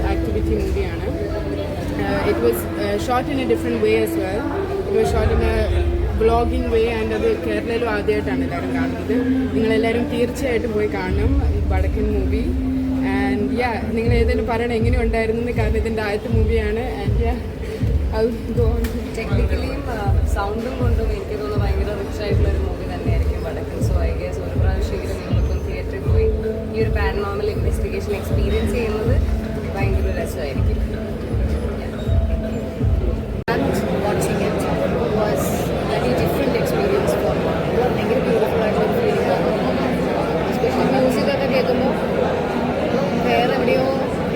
Reality മൂവിയാണ് it was shot in a different way as well it was shot in a blogging way and അത് കേരളയിലും ആദ്യമായിട്ടാണ് എല്ലാവരും കാണുന്നത്. നിങ്ങളെല്ലാവരും തീർച്ചയായിട്ടും പോയി കാണണം വടക്കൻ മൂവി ആൻഡ് യാ നിങ്ങൾ ഏതെങ്കിലും പറയണം എങ്ങനെ ഉണ്ടായിരുന്നു കാരണം ഇതിന്റെ ആദ്യത്തെ മൂവിയാണ് ആൻഡ് യാ ടെക്നിക്കലിയും സൗണ്ടും കൊണ്ടും എനിക്ക് തോന്നുന്നു ഭയങ്കര റിച്ച് ആയിട്ടുള്ള ഒരു പാരനോമൽ ഇൻവെസ്റ്റിഗേഷൻ എക്സ്പീരിയൻസ് ചെയ്യുന്നത് ഭയങ്കര രസമായിരിക്കും watching it was a very different experience for me. ഭയങ്കര ബ്യൂട്ടിഫുൾ ആയിട്ടുള്ള ഒരു ഫീലിംഗ് എസ്പെഷ്യലി മ്യൂസിക് ഒക്കെ കേൾക്കുമ്പോൾ വേറെ എവിടെയോ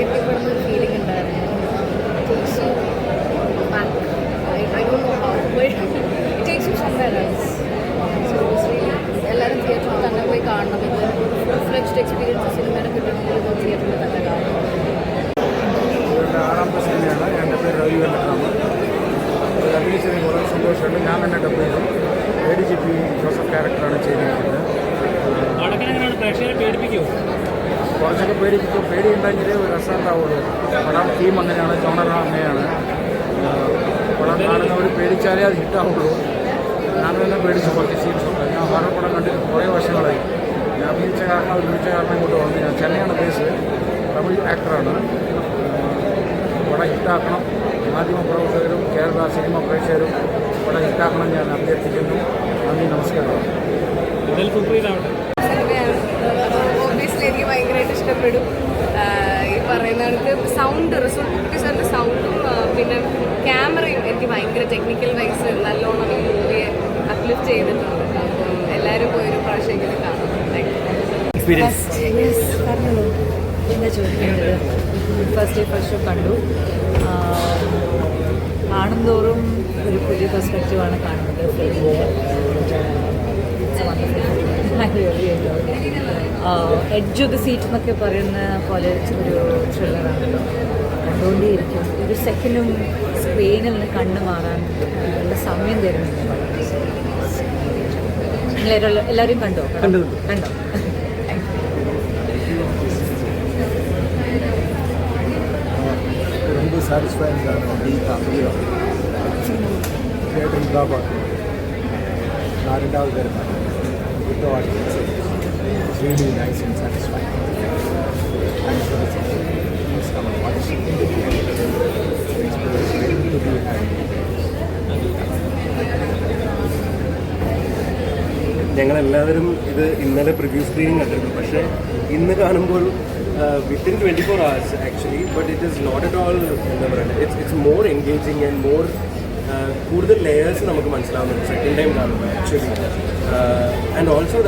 എത്തിപ്പെടുന്ന ഒരു ഫീലിംഗ് ഉണ്ടായിരുന്നു takes you back. I, I don't know how, but it takes you somewhere else. So it's really എല്ലാവരും തിയേറ്ററിൽ തന്നെ പോയി കാണണം ഇത് ഫുൾ ഫ്ലെക്സ്ഡ് എക്സ്പീരിയൻസ് സിനിമയുടെ കിട്ടണമെങ്കിൽ ഇത് തിയേറ്ററിൽ തന്നെ കാണണം ഇവരുടെ ആറാമത്തെ സിനിമയാണ് എന്റെ പേര് രവി വെള്ളക്കാണ് അഭിനയിച്ചതിന് കുറേ സന്തോഷമുണ്ട്. ഞാൻ തന്നെ ഡബ് ചെയ്തു A D G P Joseph ക്യാരക്ടറാണ് ചെയ്തിരിക്കുന്നത്. കുറച്ചൊക്കെ പേടിപ്പിക്കും. പേടിയുണ്ടെങ്കിൽ ഒരു രസം ഉണ്ടാവുള്ളൂ പടം ടീം അങ്ങനെയാണ്. ജോണർ അങ്ങനെയാണ്. പടം കാണുന്നവർ പേടിച്ചാലേ അത് ഹിറ്റാവുള്ളൂ ഞാൻ തന്നെ പേടിച്ചു കുറച്ച് സീൻസൊക്കെ ഞാൻ ഹൊറർ പടം കണ്ടിട്ട് കുറേ വർഷങ്ങളായി ഞാൻ അഭിനയിച്ച കാരണം അഭിനയിച്ച കാരണം ഇങ്ങോട്ട് വന്നു ഞാൻ ചെന്നൈയാണ് ബേസ് തമിഴ് ആക്ടറാണ് പടം ഹിറ്റാക്കണം മാധ്യമ പ്രവർത്തകരും കേരള സിനിമ പ്രേക്ഷകരും ഇവിടെ ഇട്ടാക്കണം ഞാൻ അഭ്യർത്ഥിക്കുന്നു. നന്ദി നമസ്കാരം. ഓബിയസ്ലി എനിക്ക് ഭയങ്കരമായിട്ട് ഇഷ്ടപ്പെടും. ഈ പറയുന്ന കണക്ക് സൗണ്ട് റിസോർട്ട് സാറിന്റെ സൗണ്ടും പിന്നെ ക്യാമറയും എനിക്ക് ഭയങ്കര ടെക്നിക്കൽ വൈസ് നല്ലോണം ഈ മൂവിയെ അപ്ലിഫ്റ്റ് ചെയ്തിട്ടുണ്ട്. അപ്പം എല്ലാവരും പോയി ഒരു പ്രാവശ്യമെങ്കിലും കാണാം താങ്ക് എക്സ്പീരിയൻസ് എന്താ ചോദിക്കേണ്ടത്? ഫസ്റ്റ് ഡേ ഫസ്റ്റ് ഷോ കണ്ടു. കാണുന്തോറും ഒരു പുതിയ പെർസ്പെക്റ്റീവാണ് കാണുന്നത്. എഡ്ജ് ഓഫ് ദ സീറ്റ് എന്നൊക്കെ പറയുന്ന പോലെ ഒരു ത്രില്ലറാണല്ലോ കണ്ടുകൊണ്ടേയിരിക്കും ഒരു സെക്കൻഡും സ്ക്രീനിൽ നിന്ന് കണ്ണു മാറാൻ നല്ല സമയം തരുന്നുണ്ട്. എല്ലാവരും കണ്ടോ കണ്ടോ. കണ്ടോ? satisfying that here. Great Hyderabad. Narendra Garma. Good audience. It's really nice and satisfying. Thanks for the support. Please come and watch. Experience great to be had. ഞങ്ങളെല്ലാവരും ഇത് ഇന്നലെ പ്രിവ്യൂ സ്ക്രീനിങ് കണ്ടിരുന്നു പക്ഷേ ഇന്ന് കാണുമ്പോൾ within twenty four hours actually but it is not at all എന്താ പറയുക it's it's more engaging and more കൂടുതൽ ലെയേഴ്സ് നമുക്ക് മനസ്സിലാവുന്നുണ്ട്. സെക്കൻഡ് ടൈം കാണുമ്പോൾ ആക്ച്വലി ആൻഡ് ഓൾസോ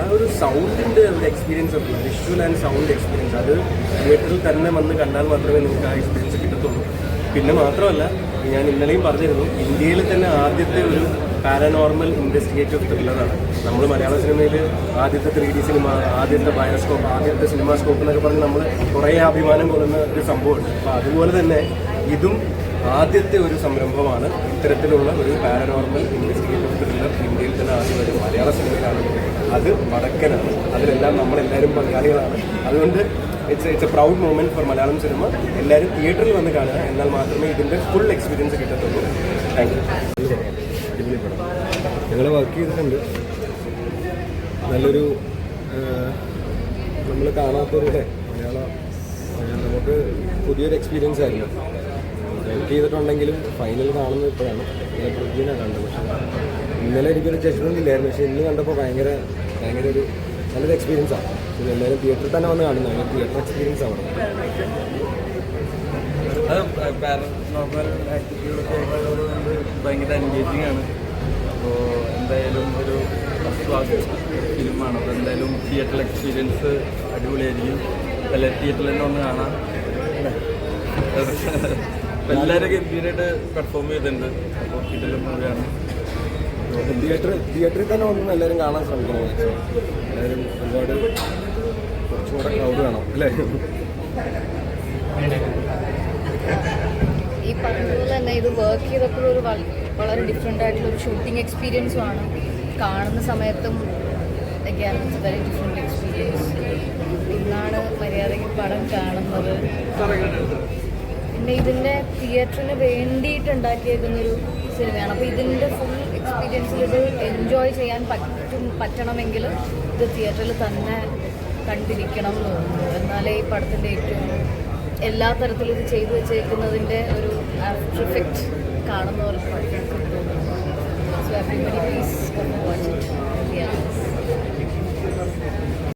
ആ ഒരു സൗണ്ടിന്റെ ഒരു എക്സ്പീരിയൻസ് ഉണ്ട് വിഷ്വൽ ആൻഡ് സൗണ്ട് എക്സ്പീരിയൻസ് അത് തിയേറ്ററിൽ തന്നെ വന്ന് കണ്ടാൽ മാത്രമേ നിങ്ങൾക്ക് ആ എക്സ്പീരിയൻസ് കിട്ടത്തുള്ളൂ. പിന്നെ മാത്രമല്ല ഞാൻ ഇന്നലെയും പറഞ്ഞിരുന്നു ഇന്ത്യയിൽ തന്നെ ആദ്യത്തെ ഒരു പാരനോർമൽ ഇൻവെസ്റ്റിഗേറ്റീവ് ത്രില്ലറാണ് നമ്മൾ മലയാള സിനിമയിൽ ആദ്യത്തെ ത്രീ ഡി സിനിമ ആദ്യത്തെ ബയോസ്കോപ്പ് ആദ്യത്തെ സിനിമാ സ്കോപ്പ് എന്നൊക്കെ പറഞ്ഞ് നമ്മൾ കുറേ അഭിമാനം കൊള്ളുന്ന ഒരു സംഭവമുണ്ട്. അപ്പോൾ അതുപോലെ തന്നെ ഇതും ആദ്യത്തെ ഒരു സംരംഭമാണ് ഇത്തരത്തിലുള്ള ഒരു പാരനോർമൽ ഇൻവെസ്റ്റിഗേറ്റീവ് ത്രില്ലർ ഇന്ത്യയിൽ തന്നെ ആദ്യം വരും. മലയാള സിനിമയിലാണ് അത് വടക്കനാണ്. അതിലെല്ലാം നമ്മളെല്ലാവരും പങ്കാളികളാണ്. അതുകൊണ്ട് it's it's a proud moment for Malayalam cinema. എല്ലാവരും തിയേറ്ററിൽ വന്ന് കാണുക. എന്നാൽ മാത്രമേ ഇതിന്റെ ഫുൾ എക്സ്പീരിയൻസ് കിട്ടത്തുള്ളൂ. താങ്ക് യു ഞങ്ങൾ വർക്ക് ചെയ്തിട്ടുണ്ട്. നല്ലൊരു നമ്മൾ കാണാത്തൊരു അല്ലേ മലയാള നമുക്ക് പുതിയൊരു എക്സ്പീരിയൻസ് ആയിരുന്നു. വർക്ക് ചെയ്തിട്ടുണ്ടെങ്കിലും ഫൈനൽ കാണുന്നത് ഇപ്പോഴാണ്. ഇന്നലെ പൃഥ്വിനെ കണ്ടത് പക്ഷേ ഇന്നലെ എനിക്കൊരു ജഡ്ജ്മെന്റ് ഇല്ലായിരുന്നു. പക്ഷേ ഇന്ന് കണ്ടപ്പോൾ ഭയങ്കര ഭയങ്കര ഒരു നല്ലൊരു എക്സ്പീരിയൻസ് ആണ്. പിന്നെ എല്ലാവരും തിയേറ്ററിൽ തന്നെ വന്ന് കാണുന്നത് അങ്ങനെ തിയേറ്റർ എക്സ്പീരിയൻസ് ഉള്ളത് ഭയങ്കര എൻഗേജിങ് ആണ്. അപ്പോൾ എന്തായാലും ഒരു ഫസ്റ്റ് ക്ലാസ് ഫിലിമാണ്. അപ്പോൾ എന്തായാലും തിയേറ്ററിൽ എക്സ്പീരിയൻസ് അടിപൊളിയായിരിക്കും. അല്ല? തിയേറ്ററിൽ തന്നെ ഒന്ന് കാണാം. എല്ലാവരും ഗംഭീരമായിട്ട് പെർഫോം ചെയ്തിട്ടുണ്ട്. അപ്പോൾ ഇതിലും മൂവിയാണ് തിയേറ്റർ തിയേറ്ററിൽ തന്നെ വന്ന് എല്ലാവരും കാണാൻ ശ്രമിക്കണം എല്ലാവരും ഒരുപാട് കുറച്ചുകൂടെ ക്രൗഡ് കാണാം അല്ലേ? ഈ പറഞ്ഞതുപോലെ തന്നെ ഇത് വർക്ക് ചെയ്തപ്പോൾ ഒരു വളരെ ഡിഫറെന്റ് ആയിട്ടുള്ള ഒരു ഷൂട്ടിംഗ് എക്സ്പീരിയൻസും ആണ്. കാണുന്ന സമയത്തും വെരി ഡിഫറെന്റ് എക്സ്പീരിയൻസ് ഇന്നാണ് മര്യാദയ്ക്ക് പടം കാണുന്നത്. പിന്നെ ഇതിന്റെ തിയേറ്ററിന് വേണ്ടിയിട്ട് ഉണ്ടാക്കിയേക്കുന്നൊരു സിനിമയാണ് അപ്പോൾ ഇതിന്റെ ഫുൾ എക്സ്പീരിയൻസിൽ ഇത് എൻജോയ് ചെയ്യാൻ പറ്റും പറ്റണമെങ്കിൽ ഇത് തിയേറ്ററിൽ തന്നെ കണ്ടിരിക്കണം എന്ന് തോന്നുന്നു. എന്നാലേ ഈ പടത്തിന്റെ ഏറ്റവും എല്ലാ തരത്തിലും ഇത് ചെയ്തു വെച്ചേക്കുന്നതിന്റെ ഒരു ആഫ്റ്റർ ഇഫക്റ്റ് കാണുന്നവർക്ക് തോന്നുന്നു so everybody please watch it